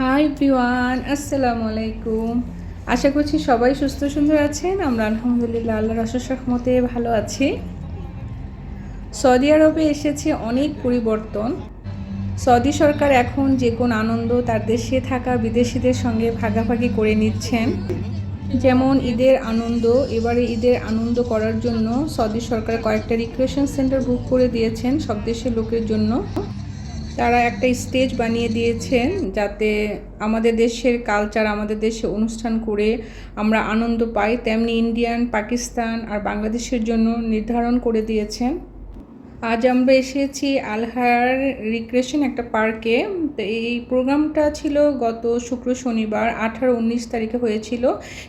Hi everyone আসসালামু আলাইকুম আশা করছি সবাই সুস্থ সুন্দর আছেন। আমরা আলহামদুলিল্লাহ আল্লাহর অশেষ রহমতে ভালো আছি। সৌদি আরবে এসেছে অনেক পরিবর্তন। সৌদি সরকার এখন যে কোন আনন্দ তার দেশে থাকা বিদেশিদের সঙ্গে ভাগাভাগি করে নিচ্ছেন। যেমন ঈদের আনন্দ, এবারে ঈদের আনন্দ করার জন্য সৌদি সরকার কয়েকটা রিক্রিয়েশন সেন্টার বুক করে দিয়েছেন সব দেশের লোকের জন্য। তারা একটা স্টেজ বানিয়ে দিয়েছেন যাতে আমাদের দেশের কালচার, আমাদের দেশে অনুষ্ঠান করে আমরা আনন্দ পাই। তেমনি ইন্ডিয়ান, পাকিস্তান আর বাংলাদেশের জন্য নির্ধারণ করে দিয়েছেন। আজ আমরা এসেছি আলহার রিক্রেশন একটা পার্কে। তো এই প্রোগ্রামটা ছিল গত শুক্র শনিবার, আঠারো উনিশ তারিখে হয়েছিল।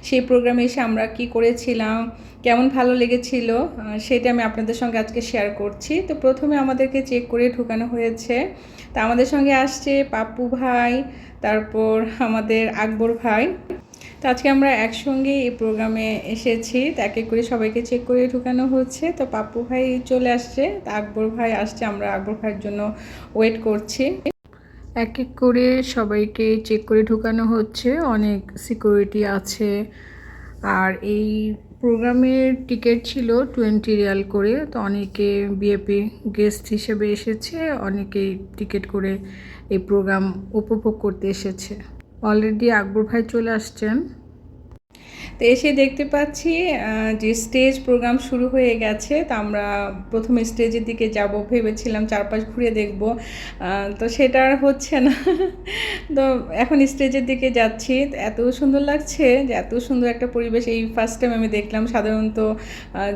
সেই প্রোগ্রামে এসে আমরা কি করেছিলাম, কেমন ভালো লেগেছিল সেটা আমি আপনাদের সঙ্গে আজকে শেয়ার করছি। তো প্রথমে আমাদেরকে চেক করে ঢুকানো হয়েছে। তা আমাদের সঙ্গে আসছে পাপ্পু ভাই, তারপর আমাদের আকবর ভাই। তো আজকে আমরা একসঙ্গে এই প্রোগ্রামে এসেছি, তো এক এক করে সবাইকে চেক করে ঢুকানো হচ্ছে। তো পাপ্পু ভাই চলে আসছে আকবর ভাই আসছে, আমরা আকবর ভাইয়ের জন্য ওয়েট করছি। এক এক করে সবাইকে চেক করে ঢুকানো হচ্ছে, অনেক সিকিউরিটি আছে। আর এই প্রোগ্রামের টিকিট ছিল টোয়েন্টি রিয়াল করে, তো অনেকে বিএপি গেস্ট হিসেবে এসেছে, অনেকেই টিকিট করে এই প্রোগ্রাম উপভোগ করতে এসেছে। অলরেডি আকবর ভাই চলে আসছেন। তো এসে দেখতে পাচ্ছি যে স্টেজ প্রোগ্রাম শুরু হয়ে গেছে। তো আমরা প্রথমে স্টেজের দিকে যাব, ভেবেছিলাম চারপাশ ঘুরে দেখব। তো সেটা আর হচ্ছে না। তো এখন স্টেজের দিকে যাচ্ছি। এত সুন্দর লাগছে যে এত সুন্দর একটা পরিবেশ। এই ফার্স্ট টাইম আমি দেখলাম। সাধারণত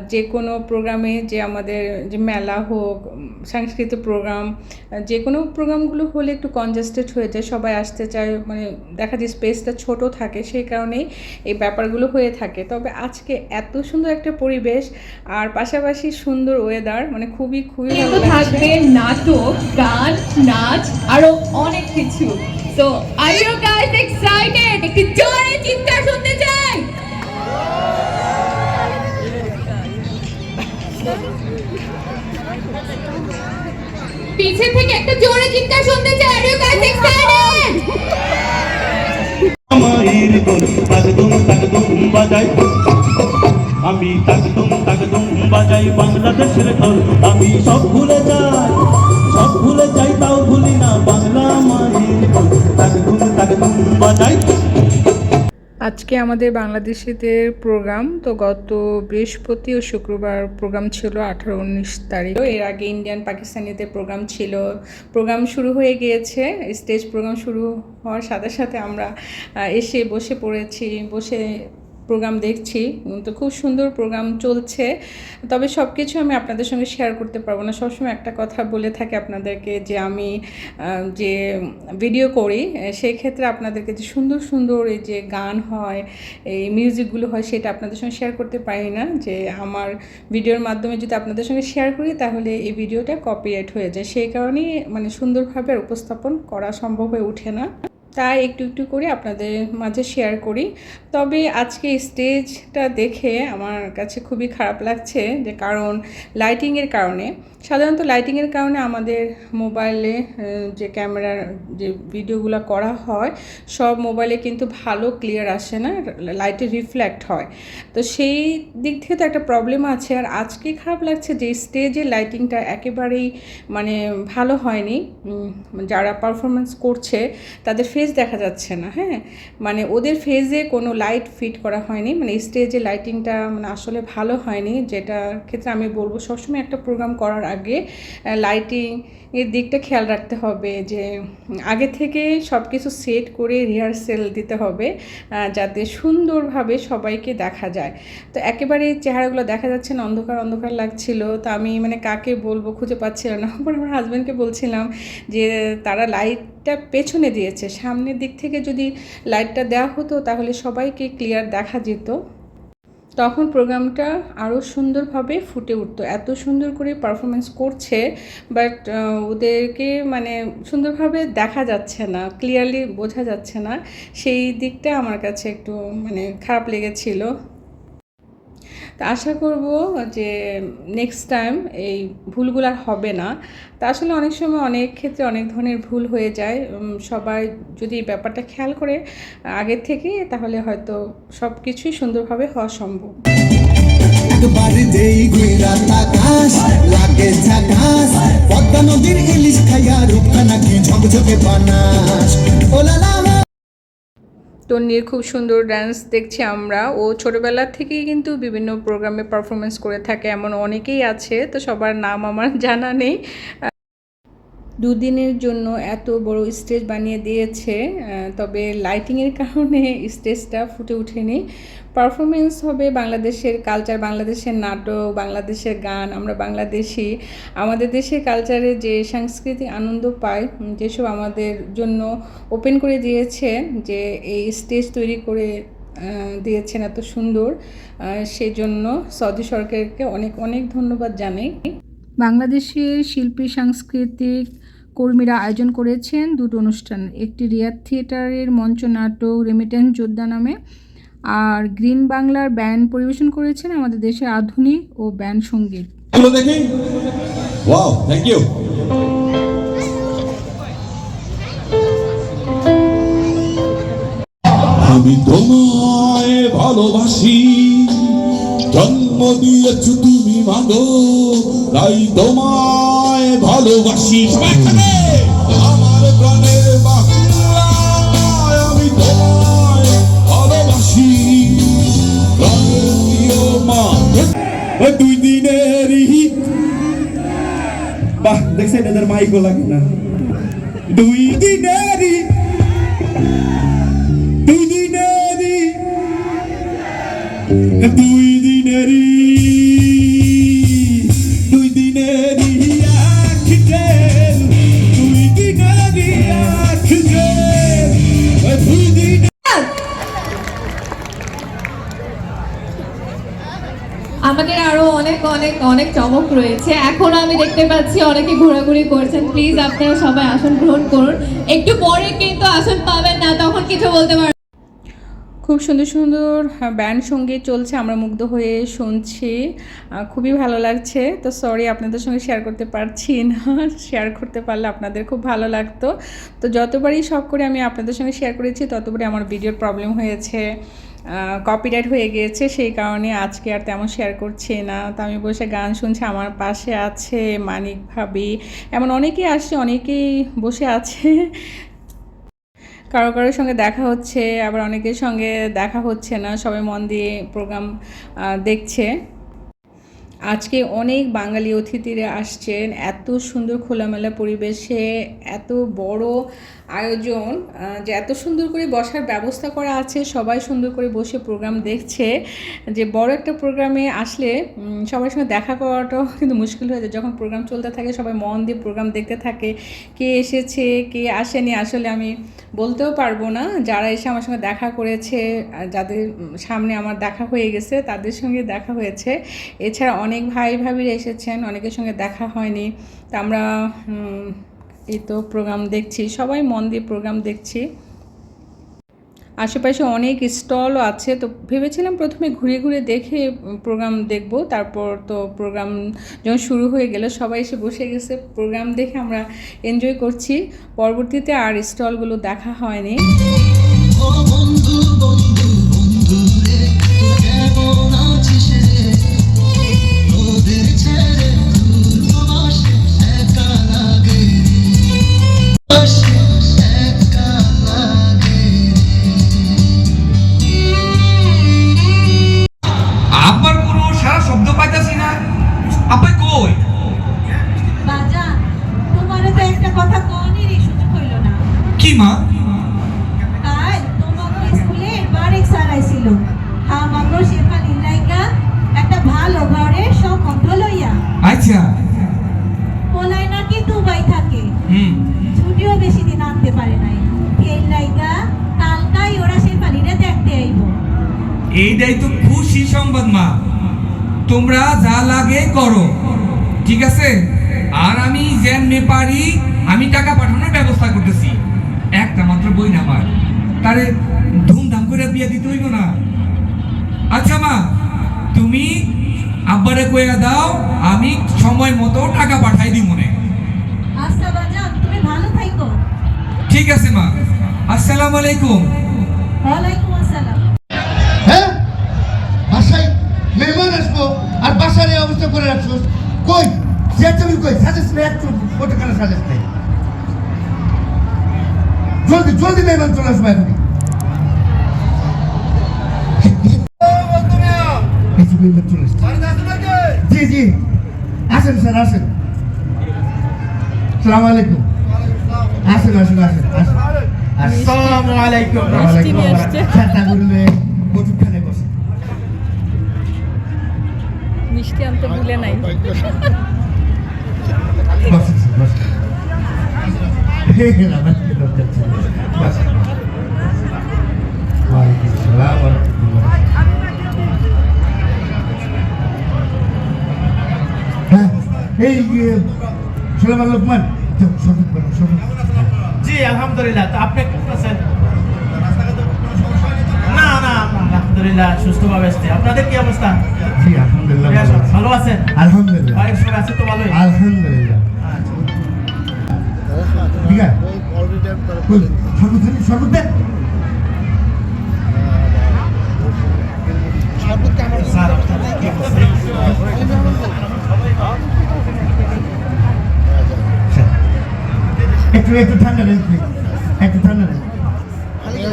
যে কোনো প্রোগ্রামে যে আমাদের যে মেলা হোক সাংস্কৃতিক প্রোগ্রাম যে কোনো প্রোগ্রামগুলো হলে একটু কনজাস্টেড হয়ে যায়। সবাই আসতে চায়। মানে দেখা যায় স্পেসটা ছোট থাকে। সেই কারণেই এই ব্যাপারগুলো হয়ে থাকে। তবে আজকে এত সুন্দর একটা পরিবেশ আর পাশাপাশি সুন্দর ওয়েদার মানে খুবই খুবই ভালো থাকবে নাটক গান নাচ আরও অনেক কিছু। তো আর ইউ গাইস এক্সাইটেড একটি জোরে চিৎকার শুনতে চাই! পিছে থেকে একটা জোরে চিৎকার শুনতে চাই। আর ইউ গাইস এক্সাইটেড বাজাই। আমি তাকদুম তাকদুম বাজাই বাংলাদেশের আমি সব ভুলে যাই, সব ভুলে যাই, তাও ভুলি না বাংলা মায়ের তাকদুম তাকদুম বাজাই। আজকে আমাদের বাংলাদেশিদের প্রোগ্রাম, তো গত বৃহস্পতি ও শুক্রবার প্রোগ্রাম ছিল আঠারো উনিশ তারিখ। এর আগে ইন্ডিয়ান পাকিস্তানিদের প্রোগ্রাম ছিল। প্রোগ্রাম শুরু হয়ে গিয়েছে, স্টেজ প্রোগ্রাম শুরু হওয়ার সাথে সাথে আমরা এসে বসে পড়েছি, বসে প্রোগ্রাম দেখছি তো খুব সুন্দর প্রোগ্রাম চলছে। তবে সব কিছু আমি আপনাদের সঙ্গে শেয়ার করতে পারব না। সবসময় একটা কথা বলে থাকি আপনাদেরকে যে আমি যে ভিডিও করি সেই ক্ষেত্রে আপনাদেরকে যে সুন্দর সুন্দর এই যে গান হয়, এই মিউজিকগুলো হয়, সেটা আপনাদের সঙ্গে শেয়ার করতে পারি না। যে আমার ভিডিওর মাধ্যমে যদি আপনাদের সঙ্গে শেয়ার করি, তাহলে এই ভিডিওটা কপিরাইট হয়ে যায়। সেই কারণেই মানে সুন্দরভাবে উপস্থাপন করা সম্ভব হয়ে ওঠে না। তাই একটু একটু করে আপনাদের মাঝে শেয়ার করি। তবে আজকে স্টেজটা দেখে আমার কাছে খুবই খারাপ লাগছে যে কারণ লাইটিংয়ের কারণে। সাধারণত লাইটিংয়ের কারণে আমাদের মোবাইলে যে ক্যামেরার যে ভিডিওগুলো করা হয়, সব মোবাইলে কিন্তু ভালো ক্লিয়ার আসে না লাইটে রিফ্লেক্ট হয়। তো সেই দিক থেকে তো একটা প্রবলেম আছে। আর আজকে খারাপ লাগছে যে স্টেজে লাইটিংটা একেবারেই মানে ভালো হয়নি। যারা পারফরমেন্স করছে, তাদের ফেস দেখা যাচ্ছে না হ্যাঁ? মানে ওদের ফেজে কোনো লাইট ফিট করা হয়নি। মানে স্টেজে লাইটিংটা মানে আসলে ভালো হয়নি, যেটার ক্ষেত্রে আমি বলব সবসময় একটা প্রোগ্রাম করার আগে লাইটিং এর দিকটা খেয়াল রাখতে হবে যে আগে থেকে সব কিছু সেট করে রিহার্সেল দিতে হবে যাতে সুন্দরভাবে সবাইকে দেখা যায়। তো একেবারে চেহারাগুলো দেখা যাচ্ছে না, অন্ধকার অন্ধকার লাগছিল। তো আমি মানে কাকে বলব খুঁজে পাচ্ছিলাম না। পরে আমার হাজব্যান্ডকে বলছিলাম যে, তারা লাইটটা পেছনে দিয়েছে। সামনের দিক থেকে যদি লাইটটা দেওয়া হতো, তাহলে সবাইকে ক্লিয়ার দেখা যেত। তখন প্রোগ্রামটা আরও সুন্দরভাবে ফুটে উঠতো। এত সুন্দর করে পারফরমেন্স করছে বাট ওদেরকে মানে সুন্দরভাবে দেখা যাচ্ছে না ক্লিয়ারলি বোঝা যাচ্ছে না। সেই দিকটা আমার কাছে একটু মানে খারাপ লেগেছিল। তো আশা করব যে নেক্সট টাইম এই ভুলগুলো আর হবে না। তা আসলে অনেক সময় অনেক ক্ষেত্রে অনেক ধরনের ভুল হয়ে যায়। সবাই যদি এই ব্যাপারটা খেয়াল করে আগের থেকে, তাহলে হয়তো সব কিছুই সুন্দরভাবে হওয়া সম্ভব। পদ্মা নদীর ঝকঝকে বানাস। তন্নির খুব সুন্দর ডান্স দেখছি আমরা। ও ছোটোবেলা থেকেই কিন্তু বিভিন্ন প্রোগ্রামে পারফরমেন্স করে থাকে, এমন অনেকেই আছে, তো সবার নাম আমার জানা নেই। দুদিনের জন্য এত বড় স্টেজ বানিয়ে দিয়েছে তবে লাইটিংয়ের কারণে স্টেজটা ফুটে ওঠেনি। পারফরমেন্স হবে বাংলাদেশের কালচার বাংলাদেশের নাটক বাংলাদেশের গান আমরা বাংলাদেশি। আমাদের দেশের কালচারে যে সাংস্কৃতিক আনন্দ পাই যেসব আমাদের জন্য ওপেন করে দিয়েছে যে এই স্টেজ তৈরি করে দিয়েছেন এত সুন্দর আহ, সেই জন্য সৌদি সরকারকে অনেক অনেক ধন্যবাদ জানাই। বাংলাদেশের শিল্পী সাংস্কৃতিক কর্মীরা আয়োজন করেছেন দুটো অনুষ্ঠান একটি রিয়াদ থিয়েটারের মঞ্চ নাটক রেমিটেন্স যোদ্ধা নামে আর গ্রিন বাংলার ব্যান্ড পরিবেশন করেছেন আমাদের দেশের আধুনিক ও ব্যান্ড সংগীত। থ্যাংক ইউ আমি তোমায় ভালোবাসি, জন্ম দিয়েছ তুমি মাগো, তাই তোমায় ভালোবাসি। আমার প্রাণের দুই দিনের বাহ দেখছেন এদের মাইকও লাগে না দুই দিনের দুই দিনের দুই দিনেরই আমাদের আরও অনেক অনেক অনেক চমক রয়েছে। এখন আমি দেখতে পাচ্ছি অনেকে ঘোরাঘুরি করছেন। প্লিজ আপনারা সবাই আসন গ্রহণ করুন। একটু পরে কিন্তু আসন পাবেন না, তখন কিছু বলতে পারবেন খুব সুন্দর সুন্দর ব্যান্ড সংগীত চলছে, আমরা মুগ্ধ হয়ে শুনছি। খুবই ভালো লাগছে। তো সরি আপনাদের সঙ্গে শেয়ার করতে পারছি না। শেয়ার করতে পারলে আপনাদের খুব ভালো লাগতো। তো যতবারই শখ করে আমি আপনাদের সঙ্গে শেয়ার করেছি, ততবারই আমার ভিডিওর প্রবলেম হয়েছে। কপিরাইট হয়ে গিয়েছে, সেই কারণে আজকে আর তেমন শেয়ার করছি না। তো আমি বসে গান শুনছি, আমার পাশে আছে মানিক ভাবি। এমন অনেকেই আসছে, অনেকেই বসে আছে। কারও কারোর সঙ্গে দেখা হচ্ছে, আবার অনেকের সঙ্গে দেখা হচ্ছে না, সবাই মন দিয়ে প্রোগ্রাম দেখছে। আজকে অনেক বাঙালি অতিথিরা আসছেন, এত সুন্দর খোলামেলা পরিবেশে, এত বড় আয়োজন যে এত সুন্দর করে বসার ব্যবস্থা করা আছে, সবাই সুন্দর করে বসে প্রোগ্রাম দেখছে, যে বড় একটা প্রোগ্রামে আসলে সবার সঙ্গে দেখা করাটাও কিন্তু মুশকিল হয়ে যায়। যখন প্রোগ্রাম চলতে থাকে, সবাই মন দিয়ে প্রোগ্রাম দেখতে থাকে, কে এসেছে, কে আসেনি, আসলে আমি বলতেও পারব না। যারা এসে আমার সঙ্গে দেখা করেছে যাদের সামনে আমার দেখা হয়ে গেছে, তাদের সঙ্গে দেখা হয়েছে। এছাড়া অনেক ভাই ভাবিরা এসেছেন, অনেকের সঙ্গে দেখা হয়নি। তা আমরা এই তো প্রোগ্রাম দেখছি। সবাই মন দিয়ে প্রোগ্রাম দেখছি। আশেপাশে অনেক স্টলও আছে। তো ভেবেছিলাম প্রথমে ঘুরে ঘুরে দেখে প্রোগ্রাম দেখব। তারপর তো প্রোগ্রাম যখন শুরু হয়ে গেল, সবাই এসে বসে গেছে। প্রোগ্রাম দেখে আমরা এনজয় করছি। পরবর্তীতে আর স্টলগুলো দেখা হয়নি। বন্ধু বন্ধু। তোমরা যা লাগে করো। ঠিক আছে? আর আমি যেমনে পারি আমি টাকা পাঠানোর ব্যবস্থা করতেছি। একটা মাত্র বই না আমার। তারে ধুমধাম করে বিয়ে দিতে হইব না। আচ্ছা মা তুমি আব্বারে কইয়া দাও আমি সময় মতো টাকা পাঠাই দিই মনে। আচ্ছা তুমি ভালো ঠিক আছে মা। আসসালামু আলাইকুম। ওয়ালাইকুম কই? চেয়ারটেবিল কই? সাজেস নেই একটু ওটা কেন সাজেস নেই। জলদি জলদি মেহমান চলে আসব এসছে। জি জি। আসেন স্যার আসেন। সালাম আলাইকুম। আসেন আসেন আসেন আসেন। আসসালামু আলাইকুম। মিষ্টি নিয়ে আসছে। মিষ্টি আনতে ভুলে নাই। জি আলহামদুলিল্লাহ আপনি কেমন আছেন আলহামদুলিল্লাহ সুস্থভাবে আসছে আপনাদের কি অবস্থা? জি আলহামদুলিল্লাহ ভালো আছি। ভালো আছেন? আলহামদুলিল্লাহ। সবাই আছে তো ভালোই? আলহামদুলিল্লাহ। ঠিক আছে? একটু একটু ঠান্ডা দেন। একটু ঠান্ডা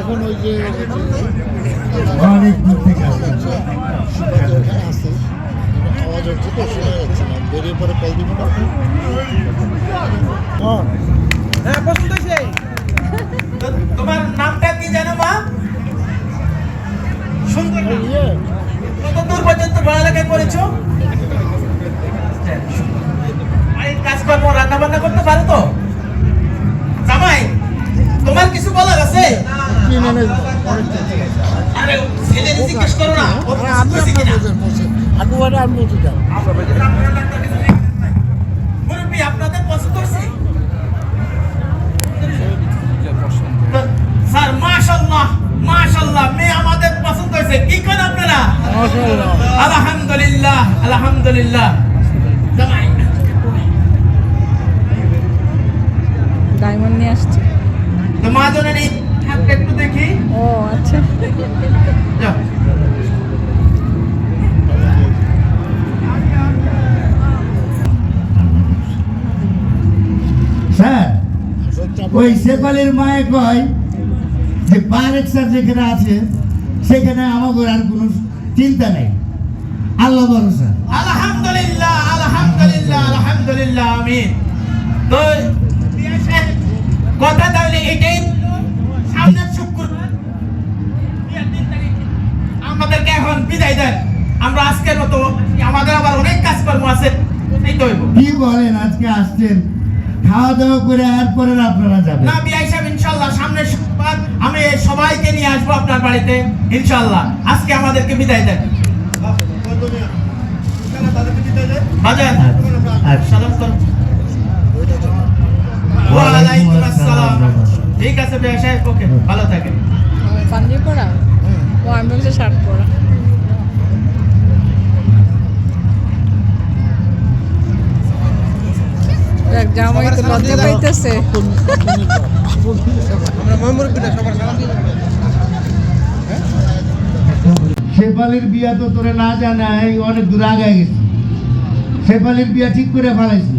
এখন ওই যে অনেক দূর থেকে আসছেন। তো তোমার নামটা কি জানো মা? সুন্দর নাম। ইয়ে কত দূর পর্যন্ত পড়ালেখা করেছ? কাজকর্ম রান্না বান্না করতে পারো তো? জামাই, তোমার কিছু বলার আছে? না কি করেন আপনারা আলহামদুলিল্লাহ আলহামদুলিল্লাহ নিয়ে আসছে। তো মা জনের এই হাতটা একটু দেখি। ও আচ্ছা। স্যার ওই শেফালির মায়ে কয় যে পারেক স্যার যেখানে আছে সেখানে আমাদের আর কোনো চিন্তা নাই। আল্লাহ ভরসা আলহামদুলিল্লাহ আলহামদুলিল্লাহ আলহামদুলিল্লাহ আমিন। তো কথা তাহলে এটাই সামনের তারিখে আমাদেরকে এখন বিদায় দেন। আমরা আজকের মতো আমাদের আবার অনেক কাজকর্ম আছে এই তো হইব। কি বলেন আজকে আসছেন? খাওয়া দাওয়া করে আর পরে আপনারা যাবেন? না বিআই সাহেব ইনশাল্লাহ সামনের শুক্রবার আমি সবাইকে নিয়ে আসব আপনার বাড়িতে ইনশাল্লাহ। আজকে আমাদেরকে বিদায় দেন। বাজার আচ্ছা। সালাম করুন ওয়ালাইকুম আসসালাম ঠিক আছে বিআই সাহেব ওকে ভালো থাকেন। পাঞ্জাবি পরা ও আমি বলছি শার্ট পরা জামাই তো লজ্জা পাইতেছে। শেফালির বিয়া তো তোরে না জানাই অনেক দূর আগে গেছি। শেফালির বিয়া ঠিক করে ফেলাইছি।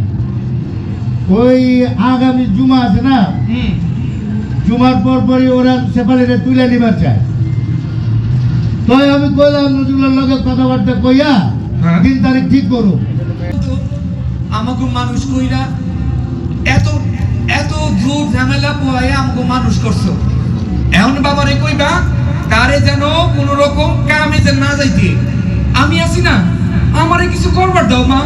ওই আগামী জুমা আছে না? হুম। জুমার পর পরই ওরা শেফালিরে তুলে নিবার চায়। তাই আমি কইলাম নজরুলের লগে কথাবার্তা কইয়া হ্যাঁ। দিন তারিখ ঠিক করো। আমাকে মানুষ কইরা এত এত জোর ঝামেলা পোয়ায় আমাকে মানুষ করছ। এমন বাবারে কইবা তারে যেন কোন রকম কামে যেন না যাইতে। আমি আছি না আমারে কিছু করবার দাও মা।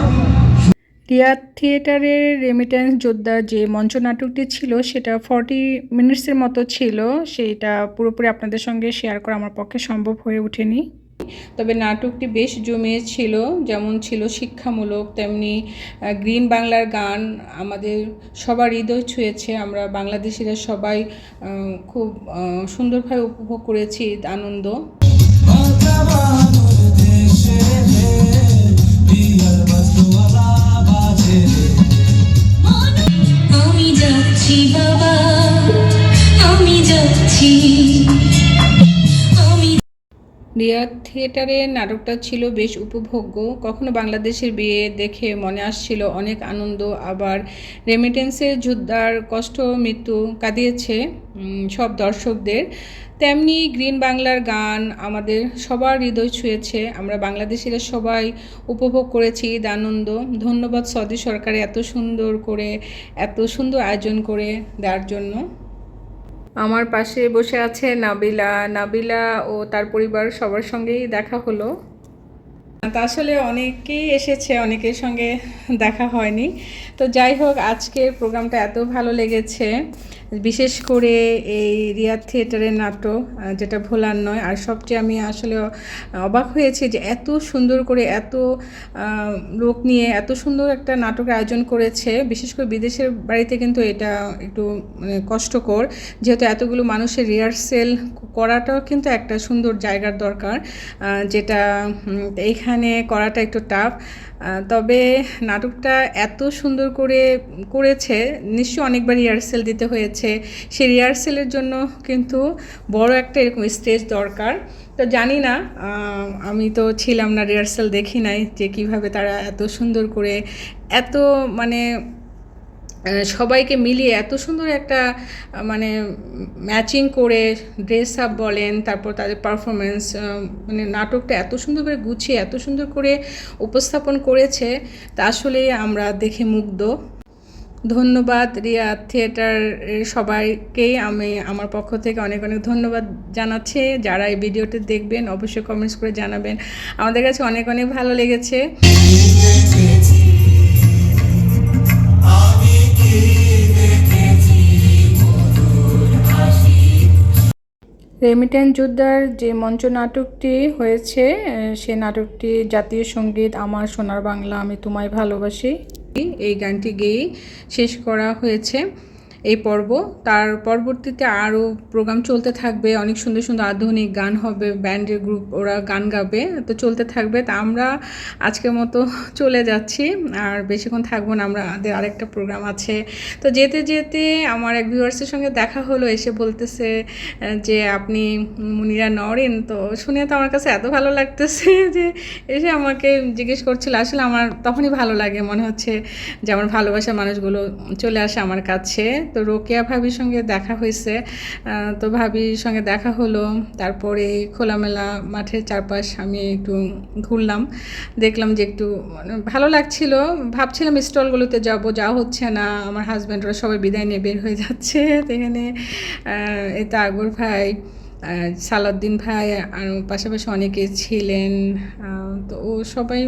রিয়াদ থিয়েটারের রেমিটেন্স যোদ্ধার যে মঞ্চ নাটকটি ছিল, সেটা ফর্টি মিনিটসের মতো ছিল। সেইটা পুরোপুরি আপনাদের সঙ্গে শেয়ার করা আমার পক্ষে সম্ভব হয়ে ওঠেনি। তবে নাটকটি বেশ জমিয়েছিল যেমন ছিল শিক্ষামূলক, তেমনি গ্রিন বাংলার গান আমাদের সবার হৃদয় ছুঁয়েছে। আমরা বাংলাদেশিরা সবাই খুব সুন্দরভাবে উপভোগ করেছি আনন্দ। যাচ্ছি বাবা আমি যাচ্ছি। রিয়া থিয়েটারে নাটকটা ছিল বেশ উপভোগ্য। কখনো বাংলাদেশের বিয়ে দেখে মনে আসছিল অনেক আনন্দ, আবার রেমিটেন্সের যোদ্ধার কষ্ট, মৃত্যু কাঁদিয়েছে সব দর্শকদের। তেমনি গ্রিন বাংলার গান আমাদের সবার হৃদয় ছুঁয়েছে। আমরা বাংলাদেশিরা সবাই উপভোগ করেছি ঈদ আনন্দ। ধন্যবাদ সৌদি সরকারে এত সুন্দর করে, এত সুন্দর আয়োজন করে দেওয়ার জন্য। আমার পাশে বসে আছে নাবিলা। নাবিলা ও তার পরিবার সবার সঙ্গেই দেখা হলো। তা আসলে অনেকেই এসেছে অনেকের সঙ্গে দেখা হয়নি। তো যাই হোক আজকের প্রোগ্রামটা এত ভালো লেগেছে। বিশেষ করে এই রিয়াদ থিয়েটারের নাটক যেটা ভোলার নয়। আর সবচেয়ে আমি আসলে অবাক হয়েছি যে এত সুন্দর করে এত লোক নিয়ে এত সুন্দর একটা নাটকের আয়োজন করেছে। বিশেষ করে বিদেশের বাড়িতে কিন্তু এটা একটু মানে কষ্টকর। যেহেতু এতগুলো মানুষের রিহার্সেল করাটাও কিন্তু একটা সুন্দর জায়গার দরকার যেটা উম, এইখানে করাটা একটু টাফ তবে নাটকটা এত সুন্দর করে করেছে, নিশ্চয়ই অনেকবার রিহার্সেল দিতে হয়েছে। সেই রিহার্সেলের জন্য কিন্তু বড় একটা এরকম স্টেজ দরকার। তো জানি না আমি তো ছিলাম না রিহার্সেল দেখি নাই যে কীভাবে তারা এত সুন্দর করে, এত মানে সবাইকে মিলিয়ে এত সুন্দর একটা মানে ম্যাচিং করে ড্রেস আপ বলেন, তারপর তাদের পারফরমেন্স মানে নাটকটা এত সুন্দর করে গুছিয়ে, এত সুন্দর করে উপস্থাপন করেছে, তা আসলে আমরা দেখে মুগ্ধ। ধন্যবাদ রিয়া থিয়েটার সবাইকেই আমি আমার পক্ষ থেকে অনেক অনেক ধন্যবাদ জানাচ্ছি। যারা এই ভিডিওটি দেখবেন, অবশ্যই কমেন্টস করে জানাবেন। আমাদের কাছে অনেক অনেক ভালো লেগেছে। রেমিটেন্স যোদ্ধার যে মঞ্চ নাটকটি হয়েছে সে নাটকটি জাতীয় সংগীত আমার সোনার বাংলা, আমি তোমায় ভালোবাসি। এই গানটি গেয়েই শেষ করা হয়েছে। এই পর্ব। তার পরবর্তীতে আরও প্রোগ্রাম চলতে থাকবে। অনেক সুন্দর সুন্দর আধুনিক গান হবে ব্যান্ডের গ্রুপ ওরা গান গাবে, তো চলতে থাকবে। তা আমরা আজকের মতো চলে যাচ্ছি। আর বেশিক্ষণ থাকব না আমরা আমাদের আরেকটা প্রোগ্রাম আছে। তো যেতে যেতে আমার এক ভিউয়ার্সের সঙ্গে দেখা হলো, এসে বলতেছে যে আপনি মুনিরা নরেন। তো শুনে তো আমার কাছে এত ভালো লাগতেছে যে এসে আমাকে জিজ্ঞেস করছিল। আসলে আমার তখনই ভালো লাগে, মনে হচ্ছে যে আমার ভালোবাসার মানুষগুলো চলে আসে আমার কাছে। তো রোকেয়া ভাবির সঙ্গে দেখা হয়েছে। তো ভাবির সঙ্গে দেখা হলো। তারপরে খোলামেলা মাঠের চারপাশ আমি একটু ঘুরলাম। দেখলাম যে একটু মানে ভালো লাগছিল। ভাবছিলাম স্টলগুলোতে যাব যা হচ্ছে না। আমার হাজব্যান্ডরা সবাই বিদায় নিয়ে বের হয়ে যাচ্ছে এখানে। তো আগর ভাই সালাউদ্দিন ভাই, আর পাশাপাশি অনেকে ছিলেন। তো ও সবাই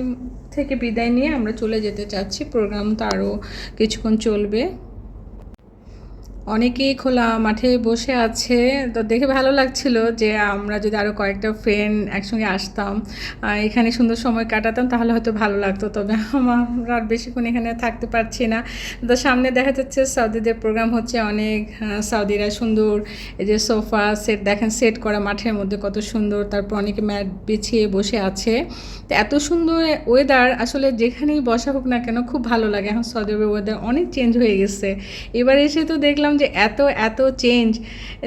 থেকে বিদায় নিয়ে আমরা চলে যেতে চাচ্ছি। প্রোগ্রাম তো আরও কিছুক্ষণ চলবে। অনেকেই খোলা মাঠে বসে আছে। তো দেখে ভালো লাগছিল যে আমরা যদি আরও কয়েকটা ফ্রেন্ড একসঙ্গে আসতাম এখানে সুন্দর সময় কাটাতাম, তাহলে হয়তো ভালো লাগতো। তবে আমরা আর বেশিক্ষণ এখানে থাকতে পারছি না। তো সামনে দেখা যাচ্ছে সৌদিদের প্রোগ্রাম হচ্ছে অনেক সৌদিরা সুন্দর, এই যে সোফা সেট দেখেন সেট করা মাঠের মধ্যে কত সুন্দর, তারপর অনেকে ম্যাট বিছিয়ে বসে আছে। তো এত সুন্দর ওয়েদার আসলে যেখানেই বসা হোক না কেন, খুব ভালো লাগে। এখন সৌদি আরবের ওয়েদার অনেক চেঞ্জ হয়ে গেছে। এবার এসে তো দেখলাম যে এত এত চেঞ্জ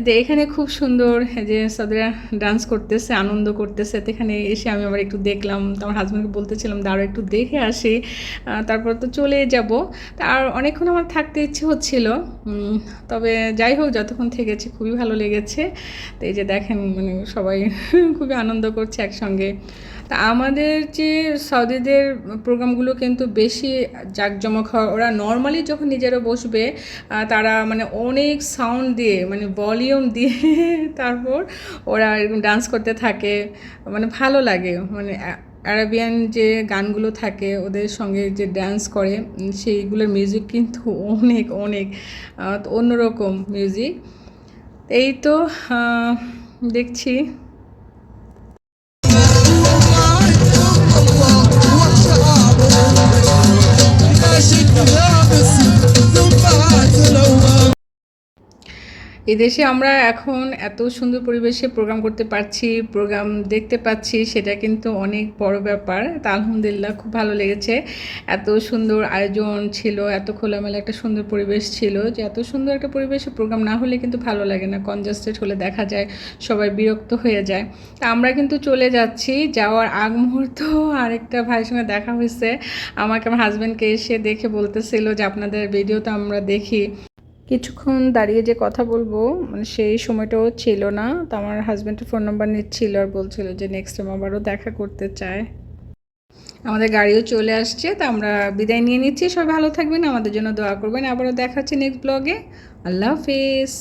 তো এখানে খুব সুন্দর যে সৌদিরা ডান্স করতেছে, আনন্দ করতেছে। তো এখানে এসে আমি আবার একটু দেখলাম, তো আমার হাজব্যান্ডকে বলতেছিলাম দাঁড়ো একটু দেখে আসি। তারপর তো চলে যাব। আর অনেকক্ষণ আমার থাকতে ইচ্ছে হচ্ছিল তবে যাই হোক, যতক্ষণ থেকেছি খুবই ভালো লেগেছে। তো এই যে দেখেন মানে সবাই খুবই আনন্দ করছে একসঙ্গে। তা আমাদের যে সৌদিদের প্রোগ্রামগুলো কিন্তু বেশি জাঁকজমক হয়। ওরা নর্মালি যখন নিজেরা বসবে তারা মানে অনেক সাউন্ড দিয়ে মানে ভলিউম দিয়ে তারপর ওরা এরকম ডান্স করতে থাকে। মানে ভালো লাগে। মানে আরাবিয়ান যে গানগুলো থাকে, ওদের সঙ্গে যে ডান্স করে সেইগুলোর মিউজিক কিন্তু অনেক অনেক অন্যরকম মিউজিক এই তো আহ, দেখছি এদেশে আমরা এখন এত সুন্দর পরিবেশে প্রোগ্রাম করতে পারছি প্রোগ্রাম দেখতে পাচ্ছি, সেটা কিন্তু অনেক বড় ব্যাপার। তা আলহামদুলিল্লাহ খুব ভালো লেগেছে। এত সুন্দর আয়োজন ছিল, এত খোলামেলা একটা সুন্দর পরিবেশ ছিল যে এত সুন্দর একটা পরিবেশে প্রোগ্রাম না হলে কিন্তু ভালো লাগে না। কনজাস্টেড হলে দেখা যায়, সবাই বিরক্ত হয়ে যায়। তা আমরা কিন্তু চলে যাচ্ছি। যাওয়ার আগ মুহূর্ত আরেকটা ভাইয়ের সঙ্গে দেখা হয়েছে। আমাকে আমার হাজব্যান্ডকে এসে দেখে বলতেছিল যে আপনাদের ভিডিও তো আমরা দেখি। কিছুক্ষণ দাঁড়িয়ে যে কথা বলব মানে সেই সময়টাও ছিল না। তো আমার হাজব্যান্ডের ফোন নাম্বার নিচ্ছিল আর বলছিল যে নেক্সট টাইম আবারও দেখা করতে চায়। আমাদের গাড়িও চলে আসছে, তো আমরা বিদায় নিয়ে নিচ্ছি। সবাই ভালো থাকবেন, আমাদের জন্য দোয়া করবেন। আবারও দেখা হচ্ছে নেক্সট ব্লগে আল্লাহ হাফিজ।